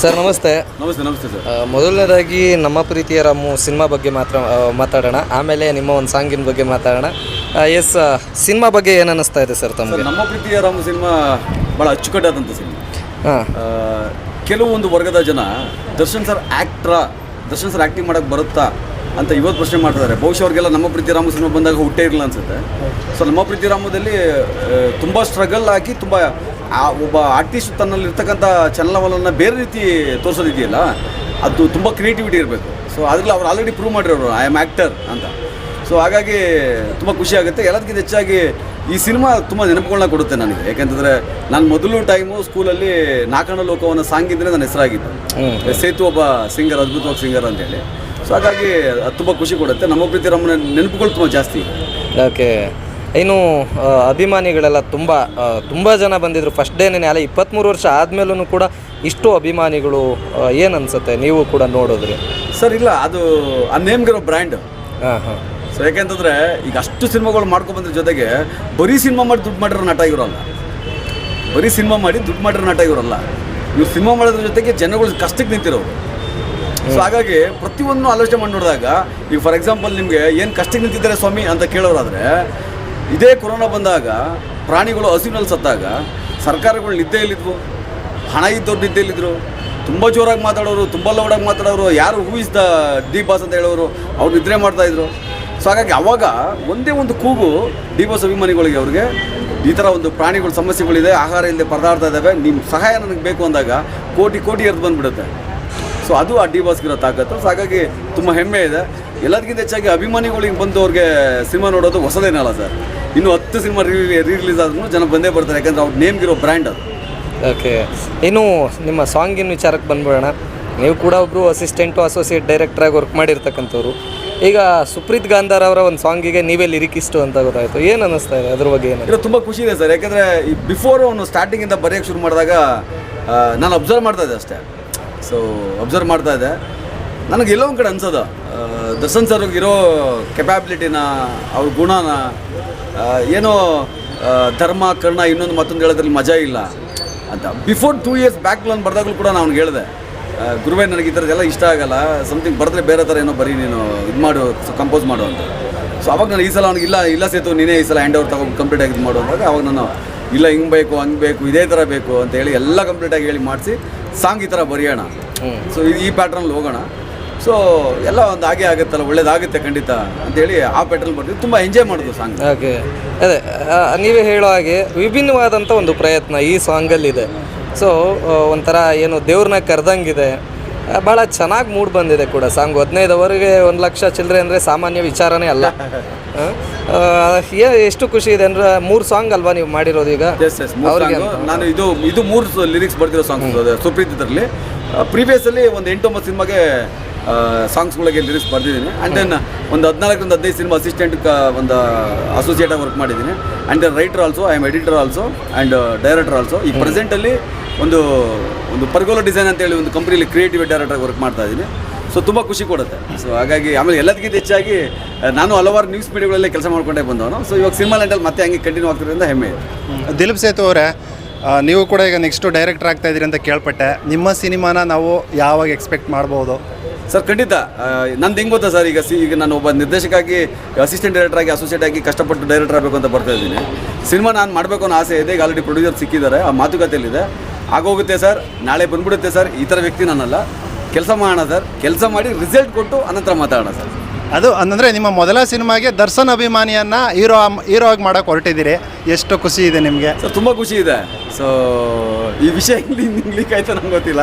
Sir ನಮಸ್ತೆ. ನಮಸ್ತೆ ನಮಸ್ತೆ ಸರ್. ಮೊದಲನೇದಾಗಿ ನಮ್ಮ ಪ್ರೀತಿಯ ರಾಮು ಸಿನಿಮಾ ಬಗ್ಗೆ ಮಾತ್ರ ಮಾತಾಡೋಣ. ಆಮೇಲೆ ನಿಮ್ಮ ಒಂದು ಸಾಂಗಿನ ಬಗ್ಗೆ ಮಾತಾಡೋಣ. ಎಸ್ ಸಿನಿಮಾ ಬಗ್ಗೆ ಏನು ಅನ್ನಿಸ್ತಾ ಇದೆ ಸರ್ ತಮಗೆ? ನಮ್ಮ ಪ್ರೀತಿಯ ರಾಮು ಸಿನಿಮಾ ಭಾಳ ಅಚ್ಚುಕಟ್ಟಾದಂಥ ಸಿನಿಮಾ. ಕೆಲವೊಂದು ವರ್ಗದ ಜನ Darshan sir actor Darshan sir acting ಮಾಡೋಕ್ಕೆ ಬರುತ್ತಾ ಅಂತ ಇವತ್ತು ಪ್ರಶ್ನೆ ಮಾಡ್ತಿದ್ದಾರೆ. ಬಹುಶಃ ಅವ್ರಿಗೆಲ್ಲ ನಮ್ಮ ಪ್ರೀತಿ ರಾಮ ಸಿನಿಮಾ ಬಂದಾಗ ಹುಟ್ಟೇ ಇರಲಿಲ್ಲ ಅನ್ಸುತ್ತೆ. ಸೊ ನಮ್ಮ ಪ್ರೀತಿ ರಾಮದಲ್ಲಿ ತುಂಬ ಸ್ಟ್ರಗಲ್ ಆಗಿ ತುಂಬ ಆ ಒಬ್ಬ ಆರ್ಟಿಸ್ಟ್ ತನ್ನಲ್ಲಿರ್ತಕ್ಕಂಥ ಚಲನವಲನ ಬೇರೆ ರೀತಿ ತೋರಿಸೋದಿದೆಯಲ್ಲ ಅದು ತುಂಬ ಕ್ರಿಯೇಟಿವಿಟಿ ಇರಬೇಕು. ಸೊ ಅದ್ರಲ್ಲಿ ಅವ್ರು ಆಲ್ರೆಡಿ ಪ್ರೂವ್ ಮಾಡಿರೋರು ಐ ಆಮ್ ಆ್ಯಕ್ಟರ್ ಅಂತ. ಸೊ ಹಾಗಾಗಿ ತುಂಬ ಖುಷಿ ಆಗುತ್ತೆ. ಎಲ್ಲದಕ್ಕಿಂತ ಹೆಚ್ಚಾಗಿ ಈ ಸಿನಿಮಾ ತುಂಬ ನೆನಪುಗಳನ್ನ ಕೊಡುತ್ತೆ ನನಗೆ. ಯಾಕೆಂತಂದರೆ ನಾನು ಮೊದಲು ಟೈಮು ಸ್ಕೂಲಲ್ಲಿ ನಾಕಣ ಲೋಕವನ್ನು ಸಾಂಗಿದ್ರೆ ನನ್ನ ಹೆಸರಾಗಿತ್ತು. ಸೇತು ಒಬ್ಬ ಸಿಂಗರ್ ಅದ್ಭುತವಾದ ಸಿಂಗರ್ ಅಂತೇಳಿ ಸೊ ಹಾಗಾಗಿ ಅದು ತುಂಬ ಖುಷಿ ಕೊಡುತ್ತೆ. ನಮ್ಮ ಪ್ರೀತಿ ರಮ್ಮನ ನೆನಪುಗಳು ತುಂಬ ಜಾಸ್ತಿ. ಓಕೆ. ಇನ್ನು ಅಭಿಮಾನಿಗಳೆಲ್ಲ ತುಂಬ ತುಂಬ ಜನ ಬಂದಿದ್ರು. ಫಸ್ಟ್ ಡೇನೇ ಅಲ್ಲ ಇಪ್ಪತ್ತ್ಮೂರು ವರ್ಷ ಆದಮೇಲೂ ಕೂಡ ಇಷ್ಟು ಅಭಿಮಾನಿಗಳು ಏನು ಅನ್ಸುತ್ತೆ ನೀವು ಕೂಡ ನೋಡಿದ್ರಿ? ಸರ್ ಇಲ್ಲ ಅದು ಆ ನೇಮ್ಗಿರೋ ಬ್ರ್ಯಾಂಡ್ ಹಾಂ ಹಾಂ. ಸೊ ಯಾಕೆಂತಂದರೆ ಈಗ ಅಷ್ಟು ಸಿನಿಮಾಗಳು ಮಾಡ್ಕೊಬಂದ್ರ ಜೊತೆಗೆ ಬರೀ ಸಿನಿಮಾ ಮಾಡಿ ದುಡ್ಡು ಮಾಡಿರೋ ನಟ ಇವರಲ್ಲ. ಬರೀ ಸಿನಿಮಾ ಮಾಡಿ ದುಡ್ಡು ಮಾಡಿರೋ ನಟ ಇವರಲ್ಲ. ನೀವು ಸಿನಿಮಾ ಮಾಡೋದ್ರ ಜೊತೆಗೆ ಜನಗಳು ಕಷ್ಟಕ್ಕೆ ನಿಂತಿರೋರು. ಸೊ ಹಾಗಾಗಿ ಪ್ರತಿಯೊಂದು ಆಲೋಚನೆ ಮಾಡಿ ನೋಡಿದಾಗ ಈಗ ಫಾರ್ ಎಕ್ಸಾಂಪಲ್ ನಿಮಗೆ ಏನು ಕಷ್ಟಕ್ಕೆ ನಿಂತಿದ್ದಾರೆ ಸ್ವಾಮಿ ಅಂತ ಕೇಳೋರಾದರೆ ಇದೇ ಕೊರೋನಾ ಬಂದಾಗ ಪ್ರಾಣಿಗಳು ಹಸಿವಿನಲ್ಲಿ ಸತ್ತಾಗ ಸರ್ಕಾರಗಳು ನಿದ್ದೆಯಲ್ಲಿದ್ವು. ಹಣ ಇದ್ದವ್ರು ನಿದ್ದೆಯಲ್ಲಿದ್ದರು ತುಂಬ ಜೋರಾಗಿ ಮಾತಾಡೋರು, ತುಂಬ ಲೌಡಾಗಿ ಮಾತಾಡೋರು, ಯಾರು ಹೂ ದ ಡಿ ಬಾಸ್ ಅಂತ ಹೇಳೋರು, ಅವ್ರು ನಿದ್ರೆ ಮಾಡ್ತಾಯಿದ್ರು ಸೊ ಹಾಗಾಗಿ ಅವಾಗ ಒಂದೇ ಒಂದು ಕೂಗು ಡಿ ಬಾಸ್ ಅಭಿಮಾನಿಗಳಿಗೆ ಅವ್ರಿಗೆ. ಈ ಥರ ಒಂದು ಪ್ರಾಣಿಗಳ, ಸಮಸ್ಯೆಗಳಿದೆ, ಆಹಾರ ಇಲ್ಲದೆ ಪರದಾಡ್ತಾ ಇದ್ದಾವೆ ನಿಮ್ಮ ಸಹಾಯ ನನಗೆ ಬೇಕು ಅಂದಾಗ ಕೋಟಿ ಕೋಟಿ ಎದ್ದು ಬಂದುಬಿಡುತ್ತೆ. ಸೊ ಅದು ಆ ಡಿ ಬಾಸ್ಗಿರೋ ತಾಕತ್ತು. ಸೊ ಹಾಗಾಗಿ ತುಂಬ ಹೆಮ್ಮೆ ಇದೆ. ಎಲ್ಲದಕ್ಕಿಂತ ಹೆಚ್ಚಾಗಿ ಅಭಿಮಾನಿಗಳಿಗೆ ಬಂದು ಅವ್ರಿಗೆ ಸಿನಿಮಾ ನೋಡೋದು ಹೊಸದೇನಲ್ಲ ಸರ್. ಇನ್ನು ಹತ್ತು ಸಿನಿಮಾ ರೀ ರಿಲೀಸ್ ಆದ್ರೂ ಜನ ಬಂದೇ ಬರ್ತಾರೆ ಯಾಕಂದ್ರೆ ಅವ್ರ ನೇಮ್ಗಿರೋ ಬ್ರ್ಯಾಂಡ್ ಅದು. ಓಕೆ ಇನ್ನು ನಿಮ್ಮ ಸಾಂಗಿನ ವಿಚಾರಕ್ಕೆ ಬಂದ್ಬಿಡೋಣ. ನೀವು ಕೂಡ ಒಬ್ಬರು ಅಸಿಸ್ಟೆಂಟು ಅಸೋಸಿಯೇಟ್ ಡೈರೆಕ್ಟ್ರಾಗಿ ವರ್ಕ್ ಮಾಡಿರ್ತಕ್ಕಂಥವ್ರು. ಈಗ ಸುಪ್ರೀತ್ ಗಾಂಧಾರ್ ಅವರ ಒಂದು ಸಾಂಗಿಗೆ ನೀವೇ ಲಿರಿಕಿಸ್ಟು ಅಂತ ಗೊತ್ತಾಯಿತು. ಏನು ಅನ್ನಿಸ್ತಾ ಇದೆ? ಅದ್ರ ಬಗ್ಗೆ ಏನು ತುಂಬ ಖುಷಿ ಇದೆ ಸರ್ ಯಾಕಂದರೆ ಈ ಬಿಫೋರ್ ಅವನು ಸ್ಟಾರ್ಟಿಂಗಿಂದ ಬರೆಯೋಕ್ಕೆ ಶುರು ಮಾಡಿದಾಗ ನಾನು ಅಬ್ಸರ್ವ್ ಮಾಡ್ತಾ ಇದ್ದೆ ಅಷ್ಟೇ. ಸೊ ಅಬ್ಸರ್ವ್ ಮಾಡ್ತಾ ಇದ್ದೆ. ನನಗೆ ಎಲ್ಲೋ ಒಂದು ಕಡೆ ಅನ್ಸೋದು ದಸನ್ ದರ್ಶನ್ ಸರ್ ಇರೋ ಕೆಪಾಬಿಲಿಟಿನ ಅವ್ರ ಗುಣನ ಏನೋ ಧರ್ಮ ಕರ್ಣ ಇನ್ನೊಂದು ಮತ್ತೊಂದು ಹೇಳೋದ್ರಲ್ಲಿ ಮಜಾ ಇಲ್ಲ ಅಂತ. ಬಿಫೋರ್ ಟೂ ಇಯರ್ಸ್ ಬ್ಯಾಕ್ ನಾನು ಬರ್ದಾಗಲೂ ಕೂಡ ನಾನು ಅವ್ನಿಗೆ ಹೇಳಿದೆ. ಗುರುವೇ ನನಗೆ ಈ ಥರದ್ದೆಲ್ಲ ಇಷ್ಟ ಆಗಲ್ಲ. ಸಮಥಿಂಗ್ ಬರೆದ್ರೆ ಬೇರೆ ಥರ ಏನೋ ಬರೀ ನೀನು ಇದು ಮಾಡು ಕಂಪೋಸ್ ಮಾಡು ಅಂತ. ಸೊ ಅವಾಗ ನಾನು ಈ ಸಲ ಅವ್ನಿಗೆ ಇಲ್ಲ ಇಲ್ಲ ಸೇತು ನೀನೇ ಈ ಸಲ ಹ್ಯಾಂಡ್ ಓವರ್ ತಗೊಂಡು ಕಂಪ್ಲೀಟ್ ಆಗಿ ಇದು ಮಾಡು ಅಂದಾಗ ಅವಾಗ ನಾನು ಇಲ್ಲ ಹಿಂಗೆ ಬೇಕು ಹಂಗೆ ಬೇಕು ಇದೇ ಥರ ಬೇಕು ಅಂತ ಹೇಳಿ ಎಲ್ಲ ಕಂಪ್ಲೀಟಾಗಿ ಹೇಳಿ ಮಾಡಿಸಿ ಸಾಂಗ್ ಈ ಥರ ಬರೆಯೋಣ. ಸೊ ಈ ಪ್ಯಾಟ್ರನಲ್ಲಿ ಹೋಗೋಣ. ಸೊ ಎಲ್ಲ ಒಂದು ಹಾಗೆ ಆಗುತ್ತಲ್ಲ ಒಳ್ಳೇದಾಗುತ್ತೆ ಖಂಡಿತ ಅಂತೇಳಿ ಆ ಪೆಟ್ರೋಲ್ ಬರ್ತೀವಿ ತುಂಬ ಎಂಜಾಯ್ ಮಾಡೋದು ಸಾಂಗ್ ಓಕೆ ಅದೇ ಆ, ನೀವೇ ಹೇಳೋ ಹಾಗೆ ವಿಭಿನ್ನವಾದಂಥ ಒಂದು ಪ್ರಯತ್ನ ಈ ಸಾಂಗಲ್ಲಿದೆ ಸೊ ಒಂಥರ ಏನು ದೇವ್ರನ್ನ ಕರೆದಂಗಿದೆ. ಭಾಳ ಚೆನ್ನಾಗಿ ಮೂಡ್ ಬಂದಿದೆ ಕೂಡ ಸಾಂಗ್ ಹದಿನೈದವರೆಗೆ ಒಂದು ಲಕ್ಷ ಚಿಲ್ಲರೆ ಅಂದರೆ ಸಾಮಾನ್ಯ ವಿಚಾರನೇ ಅಲ್ಲ. ಆ, ಆ, ಏ- ಎಷ್ಟು ಖುಷಿ ಇದೆ ಅಂದರೆ ಮೂರು ಸಾಂಗ್ ಅಲ್ವಾ ನೀವು ಮಾಡಿರೋದು ಈಗ? ಎಸ್ ಎಸ್ ಅವ್ರಿಗೆ ನಾನು ಇದು ಇದು ಮೂರು ಲಿರಿಕ್ಸ್ ಬರ್ತಿರೋ ಸಾಂಗ್ಸ್ ಸುಪ್ರೀತ್ ಇದರಲ್ಲಿ. ಪ್ರೀವಿಯಸಲ್ಲಿ ಒಂದು ಎಂಟೊಂಬತ್ತು ಸಿನಿಮಾಗೆ ಸಾಂಗ್ಸ್ಗಳಿಗೆ ಲಿರಿಕ್ಸ್ ಬರ್ದಿದ್ದೀನಿ. ಆ್ಯಂಡ್ ದೆನ್ ಒಂದು ಹದಿನಾಲ್ಕರಿಂದ ಹದಿನೈದು ಸಿನಿಮಾ ಅಸಿಸ್ಟೆಂಟ್ ಒಂದು ಅಸೋಸಿಯೇಟ್ ಆಗಿ ವರ್ಕ್ ಮಾಡಿದ್ದೀನಿ. And then writer also I am editor also and director also ಈ ಪ್ರೆಸೆಂಟಲ್ಲಿ ಒಂದು ಒಂದು ಪರ್ಗೋಲ ಡಿಸೈನ್ ಅಂತೇಳಿ ಒಂದು ಕಂಪ್ನಿಲಿ ಕ್ರಿಯೇಟಿವ್ ಡೈರೆಕ್ಟರ್ ವರ್ಕ್ ಮಾಡ್ತಾ ಇದ್ದೀನಿ. ಸೊ ತುಂಬ ಖುಷಿ ಕೊಡುತ್ತೆ. ಸೊ ಹಾಗಾಗಿ ಆಮೇಲೆ ಎಲ್ಲದಕ್ಕಿಂತ ಹೆಚ್ಚಾಗಿ ನಾನು ಹಲವಾರು ನ್ಯೂಸ್ ಮೀಡಿಯಾಗಳಲ್ಲಿ ಕೆಲಸ ಮಾಡ್ಕೊಂಡೇ ಬಂದವನು. ಸೊ ಇವಾಗ ಸಿನಿಮಾ ಲ್ಯಾಂಡಲ್ಲಿ ಮತ್ತೆ ಹಂಗೆ ಕಂಟಿನ್ಯೂ ಆಗ್ತಿರೋದ್ರಿಂದ ಹೆಮ್ಮೆ ಇದೆ. ದಿಲೀಪ್ ಸೇತು ಅವರೇ ನೀವು ಕೂಡ ಈಗ ನೆಕ್ಸ್ಟು ಡೈರೆಕ್ಟರ್ ಆಗ್ತಾ ಇದ್ದೀರಿ ಅಂತ ಕೇಳ್ಪಟ್ಟೆ. ನಿಮ್ಮ ಸಿನಿಮಾನ ನಾವು ಯಾವಾಗ ಎಕ್ಸ್ಪೆಕ್ಟ್ ಮಾಡ್ಬೋದು? ಸರ್ ಖಂಡಿತ. ನಂದು ಹೆಂಗೆ ಗೊತ್ತಾ ಸರ್ ಈಗ ಸಿ ಈಗ ನಾನು ಒಬ್ಬ ನಿರ್ದೇಶಕಾಗಿ ಅಸಿಸ್ಟೆಂಟ್ ಡೈರೆಕ್ಟರ್ ಆಗಿ ಅಸೋಸಿಯೇಟ್ ಆಗಿ ಕಷ್ಟಪಟ್ಟು ಡೈರೆಕ್ಟರ್ ಆಗಬೇಕು ಅಂತ ಬರ್ತಾ ಇದ್ದೀನಿ. ಸಿನಿಮಾ ನಾನು ಮಾಡಬೇಕು ಅನ್ನೋ ಆಸೆ ಇದೆ ಈಗ ಆಲ್ರೆಡಿ ಪ್ರೊಡ್ಯೂಸರ್ ಸಿಕ್ಕಿದ್ದಾರೆ ಆ ಮಾತುಕತೆಯಲ್ಲಿದೆ. ಆಗೋಗುತ್ತೆ ಸರ್ ನಾಳೆ ಬಂದ್ಬಿಡುತ್ತೆ ಸರ್ ಈ ಥರ ವ್ಯಕ್ತಿ ನಾನಲ್ಲ ಕೆಲಸ ಮಾಡೋಣ ಸರ್ ಕೆಲಸ ಮಾಡಿ ರಿಸಲ್ಟ್ ಕೊಟ್ಟು ಅನಂತರ ಮಾತಾಡೋಣ ಸರ್. ಅದು ಅಂದರೆ ನಿಮ್ಮ ಮೊದಲ ಸಿನಿಮಾಗೆ ದರ್ಶನ್ ಅಭಿಮಾನಿಯನ್ನು ಹೀರೋ ಹೀರೋ ಆಗಿ ಮಾಡೋಕೆ ಹೊರಟಿದ್ದೀರಿ. ಎಷ್ಟು ಖುಷಿ ಇದೆ ನಿಮಗೆ? ಸರ್ ತುಂಬ ಖುಷಿ ಇದೆ. ಸೊ ಈ ವಿಷಯ ಇಲ್ಲಿ ನಿಂಗ್ಲಿಕ್ಕೆ ಆಯಿತು ನಂಗೆ ಗೊತ್ತಿಲ್ಲ.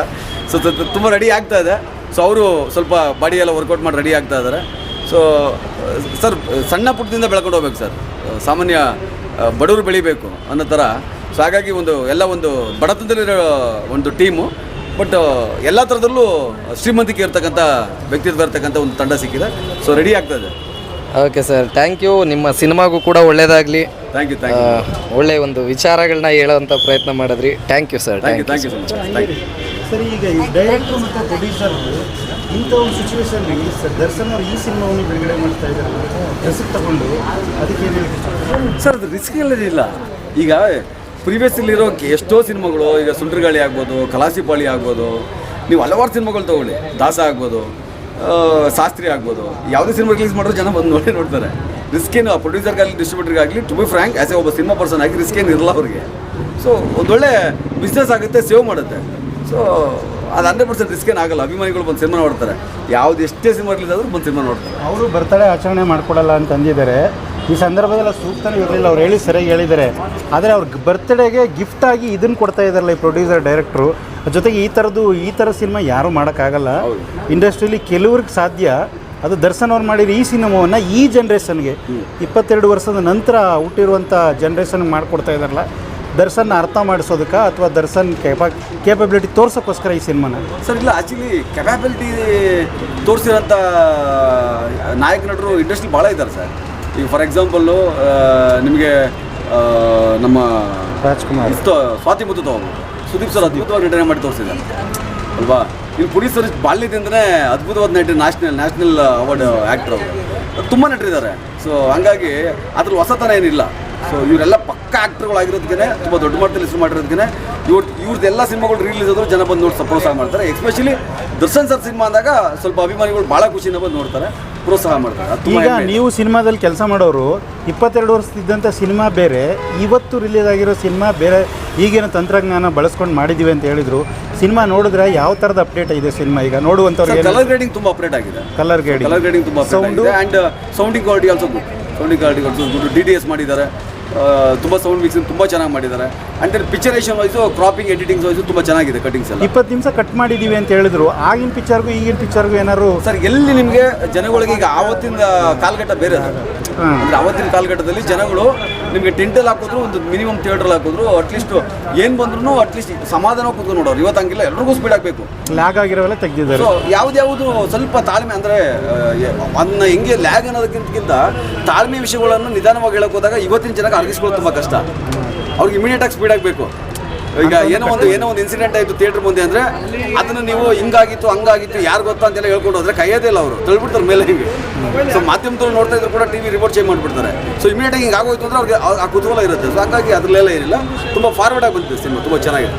ಸೊ ತುಂಬ ರೆಡಿ ಆಗ್ತಾ ಇದೆ. ಸೊ ಅವರು ಸ್ವಲ್ಪ ಬಾಡಿ ಎಲ್ಲ ವರ್ಕೌಟ್ ಮಾಡಿ ರೆಡಿ ಆಗ್ತಾ ಇದ್ದಾರೆ ಸೊ ಸರ್ ಸಣ್ಣ ಪುಟ್ಟದಿಂದ ಬೆಳ್ಕೊಂಡು ಹೋಗ್ಬೇಕು ಸರ್ ಸಾಮಾನ್ಯ ಬಡವರು ಬೆಳಿಬೇಕು ಅನ್ನೋ ಥರ ಸೊ ಹಾಗಾಗಿ ಒಂದು, ಎಲ್ಲ ಒಂದು ಬಡತನದಲ್ಲಿರೋ ಒಂದು ಟೀಮು ಬಟ್ ಎಲ್ಲ ಥರದಲ್ಲೂ ಶ್ರೀಮಂತಿಕೆ ಇರ್ತಕ್ಕಂಥ, ವ್ಯಕ್ತಿತ್ವ ಇರ್ತಕ್ಕಂಥ ಒಂದು ತಂಡ ಸಿಕ್ಕಿದೆ. ಸೊ ರೆಡಿ ಆಗ್ತಾ ಇದೆ. ಓಕೆ ಸರ್ ಥ್ಯಾಂಕ್ ಯು ನಿಮ್ಮ ಸಿನಿಮಾಗೂ ಕೂಡ ಒಳ್ಳೆಯದಾಗಲಿ ಥ್ಯಾಂಕ್ ಯು ಥ್ಯಾಂಕ್ ಯು ಒಳ್ಳೆಯ ಒಂದು ವಿಚಾರಗಳನ್ನ ಹೇಳುವಂತ ಪ್ರಯತ್ನ ಮಾಡಿದ್ರಿ. Thank you sir thank you thank you so much thank you sir ಈಗ ಈ ಡೈರೆಕ್ಟರ್ ಮತ್ತು ಪ್ರೊಡ್ಯೂಸರ್ ಇಂಥ ಒಂದು ಸಿಚುವೇಶನ್ ಸರ್ ದರ್ಶನ್ ಅವರು ಈ ಸಿನಿಮಾವನ್ನು ಬಿಡುಗಡೆ ಮಾಡ್ತಾ ಇದ್ದಾರೆ ರಿಸ್ಕ್ ತಗೊಂಡು ಅದಕ್ಕೆ ಏನು ಸರ್ ಅದು ರಿಸ್ಕ್ ಇಲ್ಲ. ಈಗ ಪ್ರೀವಿಯಸ್ಲಿರೋ ಎಷ್ಟೋ ಸಿನಿಮಾಗಳು ಈಗ ಸುಂಟ್ರಗಾಳಿ ಆಗ್ಬೋದು ಕಲಾಸಿಪಾಳಿ ಆಗ್ಬೋದು ನೀವು ಹಲವಾರು ಸಿನಿಮಾಗಳು ತೊಗೊಳ್ಳಿ. ದಾಸ ಆಗ್ಬೋದು ಶಾಸ್ತ್ರಿ ಆಗ್ಬೋದು. ಯಾವುದೇ ಸಿನಿಮಾ ರಿಲೀಸ್ ಮಾಡಿದ್ರು ಜನ ಬಂದು ನೋಡಿ ನೋಡ್ತಾರೆ. ರಿಸ್ಕ್ ಏನು ಪ್ರೊಡ್ಯೂಸರ್ಗಾಗಲಿ ಡಿಸ್ಟ್ರಿಬ್ಯೂಟರ್ಗಾಗಲಿ to be frank as a ಒಬ್ಬ ಸಿನಿಮಾ ಪರ್ಸನ್ ಆಗಿ ರಿಸ್ಕ್ ಏನು ಇರಲ್ಲ ಅವರಿಗೆ. ಸೊ ಒಂದೊಳ್ಳೆ ಬಿಸ್ನೆಸ್ ಆಗುತ್ತೆ ಸೇವ್ ಮಾಡುತ್ತೆ. ಸೊ ಅದು ಹಂಡ್ರೆಡ್ ಪರ್ಸೆಂಟ್ ರಿಸ್ಕ್ ಏನು ಆಗಲ್ಲ. ಅಭಿಮಾನಿಗಳು ಬಂದು ಸಿನಿಮಾ ನೋಡ್ತಾರೆ. ಯಾವ್ದು ಎಷ್ಟೇ ಸಿನಿಮಾ ರಿಲೀಸ್ ಆದರೂ ಬಂದು ಸಿನಿಮಾ ನೋಡ್ತಾರೆ. ಅವರು ಬರ್ತಡೇ ಆಚರಣೆ ಮಾಡ್ಕೊಡಲ್ಲ ಅಂತ ಅಂದಿದ್ದಾರೆ. ಈ ಸಂದರ್ಭದಲ್ಲಿ ಸೂಕ್ತನೂ ಇರಲಿಲ್ಲ. ಅವ್ರು ಹೇಳಿ ಸರಿಯಾಗಿ ಹೇಳಿದ್ದಾರೆ. ಆದರೆ ಅವ್ರ ಬರ್ತ್ಡೇಗೆ ಗಿಫ್ಟ್ ಆಗಿ ಇದನ್ನು ಕೊಡ್ತಾ ಇದ್ದಾರಲ್ಲ ಈ ಪ್ರೊಡ್ಯೂಸರ್ ಡೈರೆಕ್ಟ್ರು ಜೊತೆಗೆ ಈ ಥರದ್ದು ಈ ಥರ ಸಿನಿಮಾ ಯಾರೂ ಮಾಡೋಕ್ಕಾಗಲ್ಲ. ಇಂಡಸ್ಟ್ರಿಲಿ ಕೆಲವ್ರಿಗೆ ಸಾಧ್ಯ. ಅದು ದರ್ಶನ್ ಅವ್ರು ಮಾಡಿರೋ ಈ ಸಿನಿಮಾವನ್ನು ಈ ಜನ್ರೇಷನ್ಗೆ ಇಪ್ಪತ್ತೆರಡು ವರ್ಷದ ನಂತರ ಹುಟ್ಟಿರುವಂಥ ಜನ್ರೇಷನ್ಗೆ ಮಾಡಿಕೊಡ್ತಾ ಇದ್ದಾರಲ್ಲ ದರ್ಶನ್ ಅರ್ಥ ಮಾಡಿಸೋದಕ್ಕೆ ಅಥವಾ ದರ್ಶನ್ ಕೇಪಾ ಕೇಪಬಿಲಿಟಿ ತೋರ್ಸೋಕ್ಕೋಸ್ಕರ ಈ ಸಿನಿಮಾನ? ಸರ್ ಇಲ್ಲ ಆ್ಯಕ್ಚುಲಿ ಕೆಪಾಬಿಲಿಟಿ ತೋರಿಸಿರೋಂಥ ನಾಯಕ ನಟರು ಇಂಡಸ್ಟ್ರಿ ಭಾಳ ಇದ್ದಾರೆ ಸರ್. ಈಗ ಫಾರ್ ಎಕ್ಸಾಂಪಲ್ಲು ನಿಮಗೆ ನಮ್ಮ ರಾಜ್ಕುಮಾರ್. ಸ್ವಾತಿ ಮುತ್ತು ತಗೋಬೋದು. ಸುದೀಪ್ ಸರ್ ಅದ್ಭುತವಾಗಿ ನಟನೆ ಮಾಡಿ ತೋರಿಸಿದ್ದಾರೆ. ಅಲ್ವಾ? ಇವ್ರು ಪುಡಿ ಸರ್ ಬಾಲ್ಯದಿಂದನೇ ಅದ್ಭುತವಾದ ನಟಿ ನ್ಯಾಷನಲ್ ನ್ಯಾಷನಲ್ ಅವಾರ್ಡ್ ಆ್ಯಕ್ಟ್ರ್ ಅವರು. ತುಂಬ ನಟರಿದ್ದಾರೆ. ಸೊ ಹಂಗಾಗಿ ಅದ್ರಲ್ಲಿ ಹೊಸತನ ಏನಿಲ್ಲ. ಸೊ ಇವರೆಲ್ಲ ಪಕ್ಕ ಆ್ಯಕ್ಟ್ರ್ಗಳಾಗಿರೋದಕ್ಕೆ ತುಂಬ ದೊಡ್ಡ ಮಟ್ಟದಲ್ಲಿ ಹೆಸರು ಮಾಡಿರೋದಕ್ಕೆ ಇವ್ರ ಇವ್ರದ್ದೆಲ್ಲ ಸಿನಿಮಾಗಳು ರಿಲೀಸ್ ಆದರೂ ಜನ ಬಂದು ನೋಡಿ ಆಗಿ ಮಾಡ್ತಾರೆ. ಎಸ್ಪೆಷಲಿ ದರ್ಶನ್ ಸರ್ ಸಿನಿಮಾ ಅಂದಾಗ ಸ್ವಲ್ಪ ಅಭಿಮಾನಿಗಳು ಭಾಳ ಖುಷಿಯಿಂದ ಬಂದು ನೋಡ್ತಾರೆ ಪ್ರೋತ್ಸಾಹ ಮಾಡ್ತಾರೆ. ಅದು ತುಂಬ ಈಗ ಹೆಮ್ಮೆ. ನೀವು ಸಿನಿಮಾದಲ್ಲಿ ಕೆಲಸ ಮಾಡೋರು ಇಪ್ಪತ್ತೆರಡು ವರ್ಷದಿದ್ದಂಥ ಸಿನಿಮಾ ಬೇರೆ ಇವತ್ತು ರಿಲೀಸ್ ಆಗಿರೋ ಸಿನಿಮಾ ಬೇರೆ ಈಗಿನ ತಂತ್ರಜ್ಞಾನ ಬಳಸ್ಕೊಂಡು ಮಾಡಿದ್ದೀವಿ ಅಂತ ಹೇಳಿದ್ರು. ಸಿನಿಮಾ ನೋಡಿದ್ರೆ ಯಾವ ಥರದ ಅಪ್ಡೇಟ್ ಇದೆ ಸಿನಿಮಾ ಈಗ? ನೋಡುವಂಥವ್ರಿಗೆ ಕಲರ್ ಗ್ರೇಡಿಂಗ್ ತುಂಬ ಅಪ್ಡೇಟ್ ಆಗಿದೆ. ಕಲರ್ ಗ್ರೇಡಿಂಗ್ ಕಲರ್ ಗ್ರೇಡಿಂಗ್ ತುಂಬ ಸೌಂಡ್ ಆಗಿದೆ. And sounding quality also good sounding quality also good D D S ಮಾಡಿದ್ದಾರೆ. ತುಂಬ ಸೌಂಡ್ ಮಿಕ್ಸಿಂಗ್ ತುಂಬ ಚೆನ್ನಾಗಿ ಮಾಡಿದ್ದಾರೆ. And picturisation wise cropping editings wise ತುಂಬ ಚೆನ್ನಾಗಿದೆ ಕಟಿಂಗ್ಸ್ ಎಲ್ಲ. ಇಪ್ಪತ್ತು ನಿಮಿಷ ಕಟ್ ಮಾಡಿದ್ದೀವಿ ಅಂತ ಹೇಳಿದ್ರು. ಆಗಿನ ಪಿಕ್ಚರ್ಗೂ ಈಗಿನ ಪಿಕ್ಚರ್ಗೂ ಏನಾದ್ರು ಸರ್ ಎಲ್ಲಿ ನಿಮಗೆ ಜನಗಳಿಗೆ ಈಗ ಆವತ್ತಿನ ಕಾಲಘಟ್ಟ ಬೇರೆ ಅಂದರೆ ಅವತ್ತಿನ ಕಾಲಘಟ್ಟದಲ್ಲಿ ಜನಗಳು ನಿಮಗೆ ಟೆಂಟಲ್ಲಿ ಹಾಕಿದ್ರು ಒಂದು ಮಿನಿಮಮ್ ಥಿಯೇಟರ್ ಹಾಕಿದ್ರು ಅಟ್ಲೀಸ್ಟ್ ಏನು ಬಂದ್ರು ಅಟ್ಲೀಸ್ಟ್ ಸಮಾಧಾನ ಕೂತ್ಕೊಂಡು ನೋಡೋರು ಇವತ್ತು ಹಂಗಿಲ್ಲ ಎಲ್ರಿಗೂ ಸ್ಪೀಡ್ ಆಗಬೇಕು. ಲ್ಯಾಗ್ ಆಗಿರೋವೆಲ್ಲ ತೆಗೆದಿದ್ದಾರೆ. ಸೊ ಯಾವ್ದ್ಯಾವುದು ಸ್ವಲ್ಪ ತಾಳ್ಮೆ ಅಂದ್ರೆ ಅದನ್ನ ಹೆಂಗೆ ಲ್ಯಾಗ್ ಅನ್ನೋದಕ್ಕಿಂತ ತಾಳ್ಮೆ ವಿಷಯಗಳನ್ನು ನಿಧಾನವಾಗಿ ಹೇಳಕ್ ಹೋದಾಗ ಇವತ್ತಿನ ಜನಕ್ಕೆ ಅರ್ಗಿಸ್ಕೊಳ್ಳೋದು ತುಂಬ ಕಷ್ಟ. ಅವ್ರಿಗೆ ಇಮಿಡಿಯೇಟ್ ಆಗಿ ಸ್ಪೀಡ್ ಆಗಬೇಕು. ಈಗ ಏನೋ ಒಂದು ಏನೋ ಒಂದು ಇನ್ಸಿಡೆಂಟ್ ಆಯಿತು ಥಿಯೇಟರ್ ಮುಂದೆ ಅಂದರೆ ಅದನ್ನು ನೀವು ಹಿಂಗಾಗಿತ್ತು, ಹಂಗಾಗಿತ್ತು, ಯಾರು ಗೊತ್ತಾ ಅಂತೆಲ್ಲ ಹೇಳ್ಕೊಂಡು ಹೋದ್ರೆ ಕೈಯೋದೇ ಇಲ್ಲ ಅವರು. ತಳ್ಬಿಡ್ತಾರೆ ಮೇಲೆ ಹಿಂಗೆ. ಸೊ ಮಾಧ್ಯಮದಲ್ಲಿ ನೋಡ್ತಾ ಇದ್ರು ಕೂಡ ಟಿ ವಿ ರಿಪೋರ್ಟ್ ಚೇಂಜ್ ಮಾಡಿಬಿಡ್ತಾರೆ ಸೊ ಇಮಿಡಿಯೇಟಾಗಿ ಹಿಂಗೆ ಆಗೋಯ್ತು ಅಂದರೆ ಅವ್ರಿಗೆ ಆ- ಆ ಕುತೂಹಲ ಇರುತ್ತೆ. ಸೊ ಹಾಗಾಗಿ ಅದರಲ್ಲೆಲ್ಲ ಇರಲಿಲ್ಲ ತುಂಬ ಫಾರ್ವರ್ಡ್ ಆಗಿ ಬಂದಿದೆ ಸಿನಿಮಾ. ತುಂಬ ಚೆನ್ನಾಗಿದೆ.